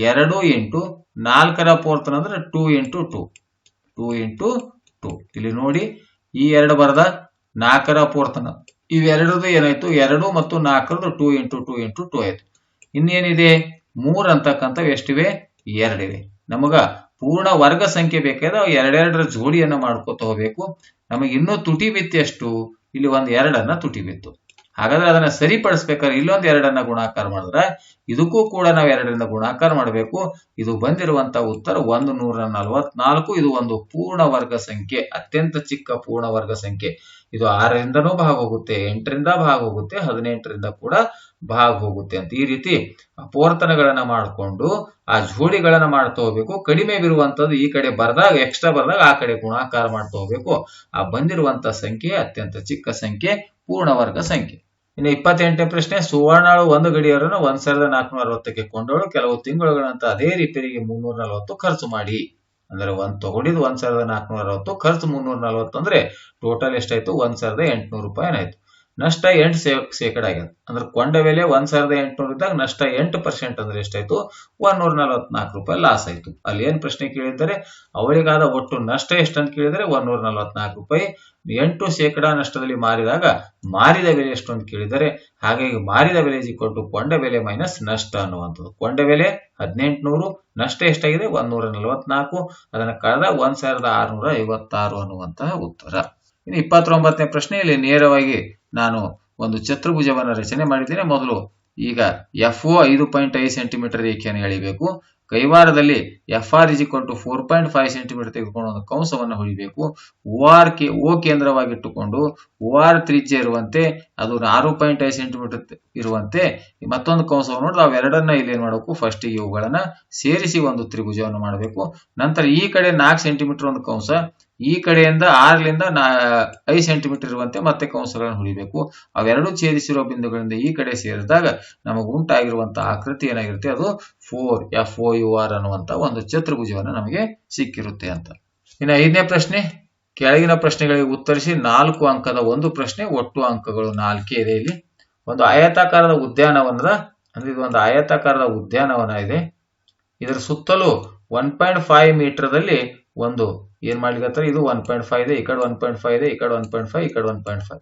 Speaker 1: ಎರಡು ಇಂಟು ನಾಲ್ಕರ ಅಪವರ್ತನ ಅಂದ್ರೆ two into two two into two ಇಲ್ಲಿ ನೋಡಿ, ಈ ಎರಡು ಬರದ ನಾಲ್ಕರ ಅಪವರ್ತನ. ಇವೆರಡದು ಏನಾಯ್ತು? ಎರಡು ಮತ್ತು ನಾಲ್ಕರದು two into two into two ಆಯ್ತು. ಇನ್ನೇನಿದೆ? ಮೂರ್ ಅಂತಕ್ಕಂಥವು ಎಷ್ಟಿವೆ? ಎರಡಿವೆ. ನಮಗ ಪೂರ್ಣ ವರ್ಗ ಸಂಖ್ಯೆ ಬೇಕಾದ್ರೆ ಎರಡೆರಡರ ಜೋಡಿಯನ್ನು ಮಾಡ್ಕೋತ ಹೋಗ್ಬೇಕು ನಮಗೆ ಇನ್ನೂ ತುಟಿ ಬಿತ್ತು ಎಷ್ಟು? ಇಲ್ಲಿ ಒಂದು ಎರಡನ್ನ ತುಟಿ ಬಿತ್ತು. ಹಾಗಾದ್ರೆ ಅದನ್ನ ಸರಿಪಡಿಸ್ಬೇಕಾದ್ರೆ ಇಲ್ಲೊಂದು ಎರಡನ್ನ ಗುಣಾಕಾರ ಮಾಡಿದ್ರೆ ಇದಕ್ಕೂ ಕೂಡ ನಾವು ಎರಡರಿಂದ ಗುಣಾಕಾರ ಮಾಡಬೇಕು. ಇದು ಬಂದಿರುವಂತ ಉತ್ತರ ಒಂದು ನೂರ ನಲವತ್ನಾಲ್ಕು. ಇದು ಒಂದು ಪೂರ್ಣ ವರ್ಗ ಸಂಖ್ಯೆ, ಅತ್ಯಂತ ಚಿಕ್ಕ ಪೂರ್ಣ ವರ್ಗ ಸಂಖ್ಯೆ. ಇದು ಆರರಿಂದನೂ ಭಾಗ ಹೋಗುತ್ತೆ ಎಂಟರಿಂದ ಭಾಗ ಹೋಗುತ್ತೆ ಹದಿನೆಂಟರಿಂದ ಕೂಡ ಭಾಗ ಹೋಗುತ್ತೆ ಅಂತ. ಈ ರೀತಿ ಅಪೋರ್ತನಗಳನ್ನ ಮಾಡಿಕೊಂಡು, ಆ ಜೋಡಿಗಳನ್ನ ಮಾಡ್ತಾ ಹೋಗ್ಬೇಕು. ಕಡಿಮೆ ಬಿರುವಂತದ್ದು ಈ ಕಡೆ ಬರ್ದಾಗ ಎಕ್ಸ್ಟ್ರಾ ಬರ್ದಾಗ ಆ ಕಡೆ ಗುಣಾಕಾರ ಮಾಡ್ತಾ ಹೋಗ್ಬೇಕು. ಆ ಬಂದಿರುವಂತ ಸಂಖ್ಯೆ ಅತ್ಯಂತ ಚಿಕ್ಕ ಸಂಖ್ಯೆ ಪೂರ್ಣ ವರ್ಗ ಸಂಖ್ಯೆ. ಇನ್ನು ಇಪ್ಪತ್ತೆಂಟನೇ ಪ್ರಶ್ನೆ, ಸುವರ್ಣಾಳು ಒಂದು ಗಡಿಯವರನ್ನು ಒಂದ್ ಸಾವಿರದ ನಾಲ್ಕುನೂರ ಅರವತ್ತಕ್ಕೆ ಕೊಂಡವಳು ಕೆಲವು ತಿಂಗಳುಗಳಂತ ಅದೇ ರಿಪೇರಿಗೆ ಮುನ್ನೂರ ನಲವತ್ತು ಖರ್ಚು ಮಾಡಿ. ಅಂದ್ರೆ ಒಂದ್ ತಗೊಂಡಿದ್ ಒಂದ್ ಸಾವಿರದ ನಾಲ್ಕುನೂರ ಅರವತ್ತು ಖರ್ಚು ಮುನ್ನೂರ ನಲವತ್ತು ಅಂದ್ರೆ ಟೋಟಲ್ ಎಷ್ಟಾಯ್ತು? ಒಂದ್ ಸಾವಿರದ ಎಂಟುನೂರು ರೂಪಾಯಿ ಆಯ್ತು ನಷ್ಟ ಎಂಟು ಶೇಕಡ ಆಗ್ಯದ. ಅಂದ್ರೆ ಕೊಂಡ ಬೆಲೆ ಒಂದ್ ಸಾವಿರದ ಎಂಟುನೂರ ಇದ್ದಾಗ ನಷ್ಟ ಎಂಟು ಪರ್ಸೆಂಟ್ ಅಂದ್ರೆ ಎಷ್ಟಾಯ್ತು? ಒಂದೂರ ನಲವತ್ನಾಲ್ಕು ರೂಪಾಯಿ ಲಾಸ್ ಆಯ್ತು. ಅಲ್ಲಿ ಏನ್ ಪ್ರಶ್ನೆ ಕೇಳಿದ್ದಾರೆ? ಅವಳಿಗಾದ ಒಟ್ಟು ನಷ್ಟ ಎಷ್ಟಂತ ಕೇಳಿದರೆ ಒಂದೂರ ನಲವತ್ನಾಲ್ಕು ರೂಪಾಯಿ. ಎಂಟು ಶೇಕಡಾ ನಷ್ಟದಲ್ಲಿ ಮಾರಿದಾಗ ಮಾರಿದ ಬೆಲೆ ಎಷ್ಟು ಅಂತ ಕೇಳಿದರೆ, ಹಾಗಾಗಿ ಮಾರಿದ ಬೆಲೆ ಕೊಟ್ಟು ಕೊಂಡ ಬೆಲೆ ಮೈನಸ್ ನಷ್ಟ ಅನ್ನುವಂಥದ್ದು. ಕೊಂಡ ಬೆಲೆ ಹದಿನೆಂಟುನೂರು, ನಷ್ಟ ಎಷ್ಟಾಗಿದೆ? ಒಂದೂರ ನಲವತ್ನಾಲ್ಕು. ಅದನ್ನ ಕಳೆದ ಒಂದ್ ಸಾವಿರದ ಆರುನೂರ ಐವತ್ತಾರು ಅನ್ನುವಂತಹ ಉತ್ತರ. ಇನ್ನು ಇಪ್ಪತ್ತೊಂಬತ್ತನೇ ಪ್ರಶ್ನೆ, ಇಲ್ಲಿ ನೇರವಾಗಿ ನಾನು ಒಂದು ಚತುರ್ಭುಜವನ್ನು ರಚನೆ ಮಾಡಿದ್ದೇನೆ. ಮೊದಲು ಈಗ ಎಫ್ ಒ ಐದು ಪಾಯಿಂಟ್ ಐದು ಸೆಂಟಿಮೀಟರ್ ರೇಖೆಯನ್ನು ಎಳಿಬೇಕು. ಕೈವಾರದಲ್ಲಿ ಎಫ್ ಆರ್ ಇಸ್ ಕೊಟ್ಟು ಫೋರ್ ಪಾಯಿಂಟ್ ಫೈವ್ ಸೆಂಟಿಮೀಟರ್ ತೆಗೆದುಕೊಂಡು ಒಂದು ಕಂಸವನ್ನು ಹೊಡಿಬೇಕು ಓ ಆರ್ ಕೆ ಓ ಕೇಂದ್ರವಾಗಿಟ್ಟುಕೊಂಡು ಓ ಆರ್ ತ್ರಿಜ್ಯ ಇರುವಂತೆ ಅದು ಆರು ಪಾಯಿಂಟ್ ಐದು ಸೆಂಟಿಮೀಟರ್ ಇರುವಂತೆ ಮತ್ತೊಂದು ಕಂಸವನ್ನು ನೋಡಿದ್ರೆ ಅವೆರಡನ್ನ ಇಲ್ಲಿ ಏನ್ ಮಾಡಬೇಕು? ಫಸ್ಟ್ ಇವುಗಳನ್ನ ಸೇರಿಸಿ ಒಂದು ತ್ರಿಭುಜವನ್ನು ಮಾಡಬೇಕು. ನಂತರ ಈ ಕಡೆ ನಾಲ್ಕು ಸೆಂಟಿಮೀಟರ್ ಒಂದು ಕಂಸ ಈ ಕಡೆಯಿಂದ ಆರ್ಲಿಂದ ನಾ, ಐದು ಸೆಂಟಿಮೀಟರ್ ಇರುವಂತೆ ಮತ್ತೆ ಕಂಸಗಳನ್ನು ಹೊಡಿಬೇಕು. ಅವೆರಡು ಛೇದಿಸಿರುವ ಬಿಂದುಗಳಿಂದ ಈ ಕಡೆ ಸೇರಿದಾಗ ನಮಗೆ ಉಂಟಾಗಿರುವಂತಹ ಆಕೃತಿ ಏನಾಗಿರುತ್ತೆ? ಅದು four F O U R ಅನ್ನುವಂತ ಒಂದು ಚತುರ್ಭುಜವನ್ನು ನಮಗೆ ಸಿಕ್ಕಿರುತ್ತೆ ಅಂತ. ಇನ್ನು ಐದನೇ ಪ್ರಶ್ನೆ? ಕೆಳಗಿನ ಪ್ರಶ್ನೆಗಳಿಗೆ ಉತ್ತರಿಸಿ ನಾಲ್ಕು ಅಂಕದ ಒಂದು ಪ್ರಶ್ನೆ ಒಟ್ಟು ಅಂಕಗಳು ನಾಲ್ಕೇ ಇದೆ ಇಲ್ಲಿ. ಒಂದು ಆಯತಾಕಾರದ ಉದ್ಯಾನವನದ, ಅಂದ್ರೆ ಇದು ಒಂದು ಆಯತಾಕಾರದ ಉದ್ಯಾನವನ ಇದೆ. ಇದರ ಸುತ್ತಲೂ ಒನ್ ಪಾಯಿಂಟ್ ಫೈವ್ ಮೀಟರ್ದಲ್ಲಿ ಒಂದು, ಏನ್ ಮಾಡ್ಲಿಕ್ಕೆ ಇದು ಒನ್ ಪಾಯಿಂಟ್ ಫೈವ್ ಇದೆ, ಈ ಕಡೆ ಒನ್ ಪಾಯಿಂಟ್ ಫೈವ್ ಇದೆ, ಈ ಕಡೆ ಒನ್ ಪಾಯಿಂಟ್ ಫೈವ್ ಈ ಕಡೆ ಒನ್ ಪಾಯಿಂಟ್ ಫೈವ್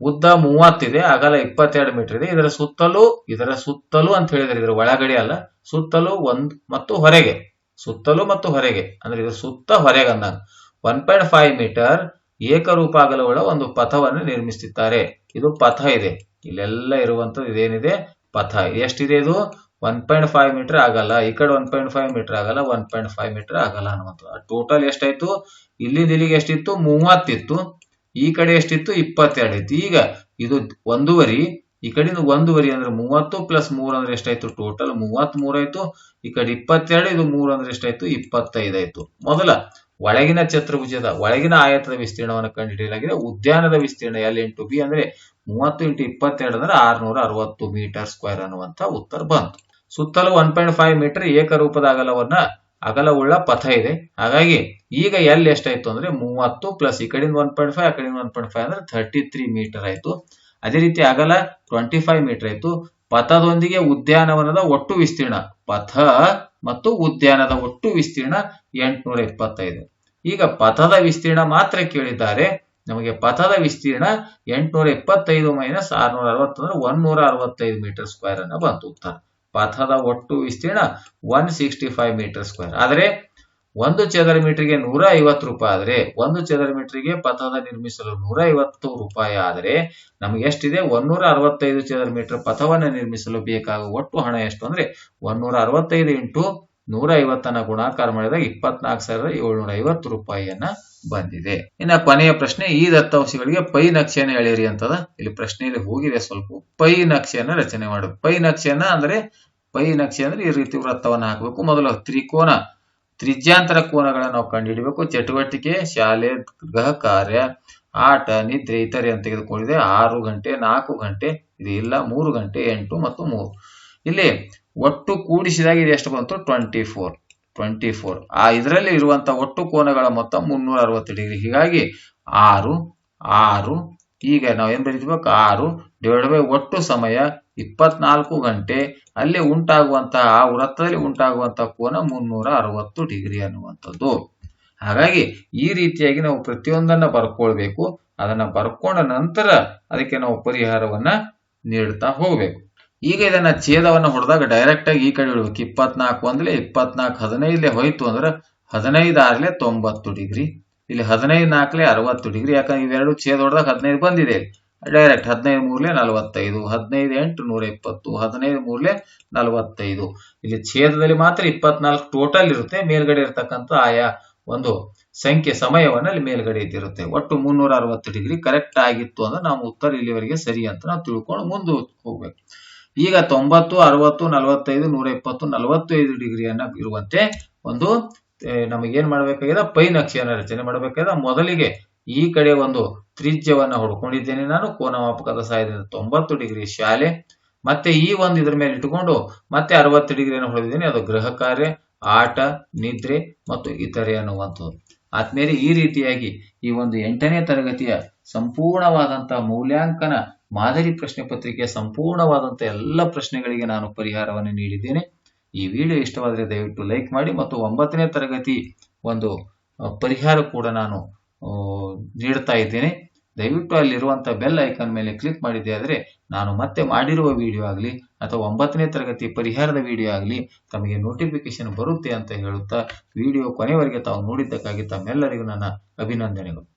Speaker 1: ಉದ್ದ ಮೂವತ್ತಿದೆ ಅಗಲ ಇಪ್ಪತ್ತೆರಡು ಮೀಟರ್ ಇದೆ. ಇದರ ಸುತ್ತಲೂ ಇದರ ಸುತ್ತಲೂ ಅಂತ ಹೇಳಿದ್ರೆ ಇದರ ಒಳಗಡೆ ಅಲ್ಲ, ಸುತ್ತಲೂ ಒಂದ್ ಮತ್ತು ಹೊರಗೆ, ಸುತ್ತಲೂ ಮತ್ತು ಹೊರಗೆ, ಅಂದ್ರೆ ಇದರ ಸುತ್ತ ಹೊರಗೆ ಅಂದಾಗ. ಒನ್ ಪಾಯಿಂಟ್ ಫೈವ್ ಮೀಟರ್ ಏಕರೂಪ ಅಗಲವುಳ್ಳ ಒಂದು ಪಥವನ್ನು ನಿರ್ಮಿಸುತ್ತಾರೆ ಇದು ಪಥ ಇದೆ. ಇಲ್ಲೆಲ್ಲ ಇರುವಂತದ್ದು ಇದೇನಿದೆ? ಪಥ. ಎಷ್ಟಿದೆ ಇದು? ಒನ್ ಪಾಯಿಂಟ್ ಫೈವ್ ಮೀಟರ್ ಆಗಲ್ಲ. ಈ ಕಡೆ ಒನ್ ಪಾಯಿಂಟ್ ಫೈವ್ ಮೀಟರ್ ಆಗಲ್ಲ. ಒನ್ ಪಾಯಿಂಟ್ ಫೈವ್ ಮೀಟರ್ ಆಗಲ್ಲ ಅನ್ನುವಂಥದ್ದು. ಟೋಟಲ್ ಎಷ್ಟಾಯ್ತು? ಇಲ್ಲಿಂದ ಇಲ್ಲಿಗೆ ಎಷ್ಟಿತ್ತು? ಮೂವತ್ತಿತ್ತು. ಈ ಕಡೆ ಎಷ್ಟಿತ್ತು? ಇಪ್ಪತ್ತೆರಡು ಇತ್ತು ಈಗ ಇದು ಒಂದೂವರಿ. ಈ ಕಡೆಯಿಂದ ಒಂದೂವರಿ ಅಂದ್ರೆ ಮೂವತ್ತು ಪ್ಲಸ್ ಮೂರ್ ಅಂದ್ರೆ ಎಷ್ಟಾಯ್ತು? ಟೋಟಲ್ ಮೂವತ್ತ್ ಮೂರಾಯ್ತು. ಈ ಕಡೆ ಇಪ್ಪತ್ತೆರಡು, ಇದು ಮೂರು ಅಂದ್ರೆ ಎಷ್ಟಾಯ್ತು? ಇಪ್ಪತ್ತೈದಾಯ್ತು. ಮೊದಲ ಒಳಗಿನ ಚತುರ್ಭುಜದ, ಒಳಗಿನ ಆಯತದ ವಿಸ್ತೀರ್ಣವನ್ನು ಕಂಡುಹಿಡಿಯಲಾಗಿದೆ. ಉದ್ಯಾನದ ವಿಸ್ತೀರ್ಣ ಎಲ್ ಇಂಟು ಬಿ ಅಂದ್ರೆ ಮೂವತ್ತು ಇಂಟು ಇಪ್ಪತ್ತೆರಡು ಅಂದ್ರೆ ಆರ್ನೂರ ಅರವತ್ತು ಮೀಟರ್ ಸ್ಕ್ವೇರ್ ಅನ್ನುವಂತ ಉತ್ತರ ಬಂತು. ಸುತ್ತಲೂ ಒನ್ ಪಾಯಿಂಟ್ ಫೈವ್ ಮೀಟರ್ ಏಕರೂಪದ ಅಗಲವನ್ನ, ಅಗಲವುಳ್ಳ ಪಥ ಇದೆ. ಹಾಗಾಗಿ ಈಗ ಎಲ್ ಎಷ್ಟಾಯ್ತು ಅಂದ್ರೆ ಮೂವತ್ತು ಪ್ಲಸ್ ಈ ಕಡೆಯಿಂದ ಒನ್ ಪಾಯಿಂಟ್ ಫೈವ್ ಆ ಕಡೆಯಿಂದ ಒನ್ ಪಾಯಿಂಟ್ ಫೈವ್ ಅಂದ್ರೆ ಥರ್ಟಿ ತ್ರೀ ಮೀಟರ್ ಆಯ್ತು. ಅದೇ ರೀತಿ ಅಗಲ ಟ್ವೆಂಟಿ ಫೈವ್ ಮೀಟರ್ ಆಯ್ತು. ಪಥದೊಂದಿಗೆ ಉದ್ಯಾನವನದ ಒಟ್ಟು ವಿಸ್ತೀರ್ಣ, ಪಥ ಮತ್ತು ಉದ್ಯಾನದ ಒಟ್ಟು ವಿಸ್ತೀರ್ಣ ಎಂಟುನೂರ ಇಪ್ಪತ್ತೈದು ಈಗ ಪಥದ ವಿಸ್ತೀರ್ಣ ಮಾತ್ರ ಕೇಳಿದ್ದಾರೆ. ನಮಗೆ ಪಥದ ವಿಸ್ತೀರ್ಣ ಎಂಟುನೂರ ಇಪ್ಪತ್ತೈದು ಮೈನಸ್ ಆರ್ನೂರ ಅರವತ್ತು ಅಂದ್ರೆ ಅರವತ್ತೈದು ಮೀಟರ್ ಸ್ಕ್ವೇರ್ ಅನ್ನ ಬಂತು ಉತ್ತರ. ಪಥದ ಒಟ್ಟು ವಿಸ್ತೀರ್ಣ one sixty five metre square. ಆದರೆ ಒಂದು ಚದರ ಮೀಟರ್ಗೆ ನೂರ ಐವತ್ತು ರೂಪಾಯಿ ಆದರೆ, ಒಂದು ಚದರ ಮೀಟರ್ಗೆ ಪಥದ ನಿರ್ಮಿಸಲು ನೂರ ಐವತ್ತು ರೂಪಾಯಿ ಆದರೆ, ನಮಗೆ ಎಷ್ಟಿದೆ? ಒನ್ನೂರ ಅರವತ್ತೈದು ಚದರ ಮೀಟರ್ ಪಥವನ್ನು ನಿರ್ಮಿಸಲು ಬೇಕಾಗುವ ಒಟ್ಟು ಹಣ ಎಷ್ಟು ಅಂದ್ರೆ ಒನ್ನೂರ ಅರವತ್ತೈದು ಇಂಟು ನೂರ ಐವತ್ತನ್ನ ಗುಣಾಕಾರ ಮಾಡಿದಾಗ ಇಪ್ಪತ್ನಾಲ್ಕು ಸಾವಿರದ ಏಳ್ನೂರ ಐವತ್ತು ರೂಪಾಯಿಯನ್ನ ಬಂದಿದೆ. ಇನ್ನ ಕೊನೆಯ ಪ್ರಶ್ನೆ, ಈ ದತ್ತಾಂಶಗಳಿಗೆ ಪೈ ನಕ್ಷೆಯನ್ನು ಎಳೆಯಿರಿ ಅಂತದ. ಇಲ್ಲಿ ಪ್ರಶ್ನೆಯಲ್ಲಿ ಹೋಗಿದೆ ಸ್ವಲ್ಪ. ಪೈ ನಕ್ಷೆಯನ್ನ ರಚನೆ ಮಾಡಬೇಕು ಪೈ ನಕ್ಷೆಯನ್ನ ಅಂದ್ರೆ, ಪೈ ನಕ್ಷೆ ಅಂದ್ರೆ ಈ ರೀತಿ ವೃತ್ತವನ್ನು ಹಾಕಬೇಕು. ಮೊದಲು ತ್ರಿಕೋನ ತ್ರಿಜ್ಯಾಂತರ ಕೋನಗಳನ್ನು ನಾವು ಕಂಡುಹಿಡಬೇಕು. ಚಟುವಟಿಕೆ, ಶಾಲೆ, ಗೃಹ ಕಾರ್ಯ, ಆಟ, ನಿದ್ರೆ ಇತರೆ ಅಂತ ತೆಗೆದುಕೊಂಡಿದೆ. ಆರು ಗಂಟೆ, ನಾಲ್ಕು ಗಂಟೆ, ಇದು ಇಲ್ಲ, ಮೂರು ಗಂಟೆ, ಎಂಟು ಮತ್ತು ಮೂರು. ಇಲ್ಲಿ ಒಟ್ಟು ಕೂಡಿಸಿದಾಗ ಇದು ಎಷ್ಟು ಬಂತು? Twenty four. Twenty four. ಆ ಇದರಲ್ಲಿ ಇರುವಂತಹ ಒಟ್ಟು ಕೋನಗಳ ಮೊತ್ತ ಮುನ್ನೂರ ಅರವತ್ತು ಡಿಗ್ರಿ. ಹೀಗಾಗಿ ಆರು ಆರು, ಈಗ ನಾವು ಏನ್ ಬರೀಬೇಕು? ಆರು ಡಿವೈಡ್ ಬೈ ಒಟ್ಟು ಸಮಯ ಇಪ್ಪತ್ನಾಲ್ಕು ಗಂಟೆ ಅಲ್ಲಿ ಉಂಟಾಗುವಂತಹ ಆ ವೃತ್ತದಲ್ಲಿ ಉಂಟಾಗುವಂತಹ ಕೋನ ಮುನ್ನೂರ ಅರವತ್ತು ಡಿಗ್ರಿ ಅನ್ನುವಂಥದ್ದು. ಹಾಗಾಗಿ ಈ ರೀತಿಯಾಗಿ ನಾವು ಪ್ರತಿಯೊಂದನ್ನ ಬರ್ಕೊಳ್ಬೇಕು. ಅದನ್ನ ಬರ್ಕೊಂಡ ನಂತರ ಅದಕ್ಕೆ ನಾವು ಪರಿಹಾರವನ್ನ ನೀಡ್ತಾ ಹೋಗ್ಬೇಕು. ಈಗ ಇದನ್ನ ಛೇದವನ್ನ ಹೊಡೆದಾಗ ಡೈರೆಕ್ಟ್ ಆಗಿ ಈ ಕಡೆ ಹೇಳ್ಬೇಕು ಇಪ್ಪತ್ನಾಲ್ಕು ಅಂದ್ರೆ ಇಪ್ಪತ್ನಾಲ್ಕು ಹದಿನೈದಲೆ ಹೋಯ್ತು ಅಂದ್ರೆ ಹದಿನೈದು ಆರ್ಲೆ ತೊಂಬತ್ತು ಡಿಗ್ರಿ. ಇಲ್ಲಿ ಹದಿನೈದು ನಾಲ್ಕಲೆ ಅರವತ್ತು ಡಿಗ್ರಿ. ಯಾಕಂದ್ರೆ ಇವೆರಡು ಛೇದ ಹೊಡೆದಾಗ ಹದಿನೈದು ಬಂದಿದೆ. ಡೈರೆಕ್ಟ್ ಹದಿನೈದು ಮೂರ್ಲೆ ನಲವತ್ತೈದು, ಹದಿನೈದು ಎಂಟು ನೂರ ಇಪ್ಪತ್ತು ಹದಿನೈದು ಮೂರ್ಲೆ ನಲವತ್ತೈದು. ಇಲ್ಲಿ ಛೇದದಲ್ಲಿ ಮಾತ್ರ ಇಪ್ಪತ್ನಾಲ್ಕು ಟೋಟಲ್ ಇರುತ್ತೆ, ಮೇಲ್ಗಡೆ ಇರತಕ್ಕಂಥ ಆಯಾ ಒಂದು ಸಂಖ್ಯೆ ಸಮಯವನ್ನು ಅಲ್ಲಿ ಮೇಲ್ಗಡೆ ಇದ್ದಿರುತ್ತೆ. ಒಟ್ಟು ಮುನ್ನೂರ ಅರವತ್ತು ಡಿಗ್ರಿ ಕರೆಕ್ಟ್ ಆಗಿತ್ತು ಅಂದ್ರೆ ನಾವು ಉತ್ತರ ಇಲ್ಲಿವರೆಗೆ ಸರಿ ಅಂತ ನಾವು ತಿಳ್ಕೊಂಡು ಮುಂದೆ ಹೋಗ್ಬೇಕು. ಈಗ ತೊಂಬತ್ತು, ಅರವತ್ತು, ನಲವತ್ತೈದು, ನೂರ ಇಪ್ಪತ್ತು ನಲವತ್ತೈದು ಡಿಗ್ರಿಯನ್ನ ಇರುವಂತೆ ಒಂದು ನಮಗೇನ್ ಮಾಡ್ಬೇಕಾಗಿದೆ? ಪೈ ನಕ್ಷೆಯನ್ನು ರಚನೆ ಮಾಡಬೇಕಾಗಿದೆ. ಮೊದಲಿಗೆ ಈ ಕಡೆ ಒಂದು ತ್ರಿಜ್ಯವನ್ನ ಹೊಡ್ಕೊಂಡಿದ್ದೇನೆ ನಾನು. ಕೋನಮಾಪಕದ ಸಹಾಯದಿಂದ ತೊಂಬತ್ತು ಡಿಗ್ರಿ ಶಾಲೆ. ಮತ್ತೆ ಈ ಒಂದು ಇದ್ರ ಮೇಲೆ ಇಟ್ಟುಕೊಂಡು ಮತ್ತೆ ಅರವತ್ತು ಡಿಗ್ರಿಯನ್ನು ಹೊಡೆದಿದ್ದೇನೆ. ಅದು ಗೃಹ ಕಾರ್ಯ, ಆಟ, ನಿದ್ರೆ ಮತ್ತು ಇತರೆ ಅನ್ನುವಂಥದ್ದು. ಆದ್ಮೇಲೆ ಈ ರೀತಿಯಾಗಿ ಈ ಒಂದು ಎಂಟನೇ ತರಗತಿಯ ಸಂಪೂರ್ಣವಾದಂತಹ ಮೌಲ್ಯಾಂಕನ ಮಾದರಿ ಪ್ರಶ್ನೆ ಪತ್ರಿಕೆಯ ಸಂಪೂರ್ಣವಾದಂತಹ ಎಲ್ಲ ಪ್ರಶ್ನೆಗಳಿಗೆ ನಾನು ಪರಿಹಾರವನ್ನು ನೀಡಿದ್ದೇನೆ. ಈ ವಿಡಿಯೋ ಇಷ್ಟವಾದರೆ ದಯವಿಟ್ಟು ಲೈಕ್ ಮಾಡಿ ಮತ್ತು ಒಂಬತ್ತನೇ ತರಗತಿ ಒಂದು ಪರಿಹಾರ ಕೂಡ ನಾನು ನೀಡ್ತಾ ಇದ್ದೇನೆ. ದಯವಿಟ್ಟು ಅಲ್ಲಿರುವಂತಹ ಬೆಲ್ ಐಕಾನ್ ಮೇಲೆ ಕ್ಲಿಕ್ ಮಾಡಿದ್ದೆ ಆದರೆ ನಾನು ಮತ್ತೆ ಮಾಡಿರುವ ವಿಡಿಯೋ ಆಗಲಿ ಅಥವಾ ಒಂಬತ್ತನೇ ತರಗತಿ ಪರಿಹಾರದ ವಿಡಿಯೋ ಆಗಲಿ ತಮಗೆ ನೋಟಿಫಿಕೇಶನ್ ಬರುತ್ತೆ ಅಂತ ಹೇಳುತ್ತಾ ವಿಡಿಯೋ ಕೊನೆವರೆಗೆ ತಾವು ನೋಡಿದ್ದಕ್ಕಾಗಿ ತಮ್ಮೆಲ್ಲರಿಗೂ ನನ್ನ ಅಭಿನಂದನೆಗಳು.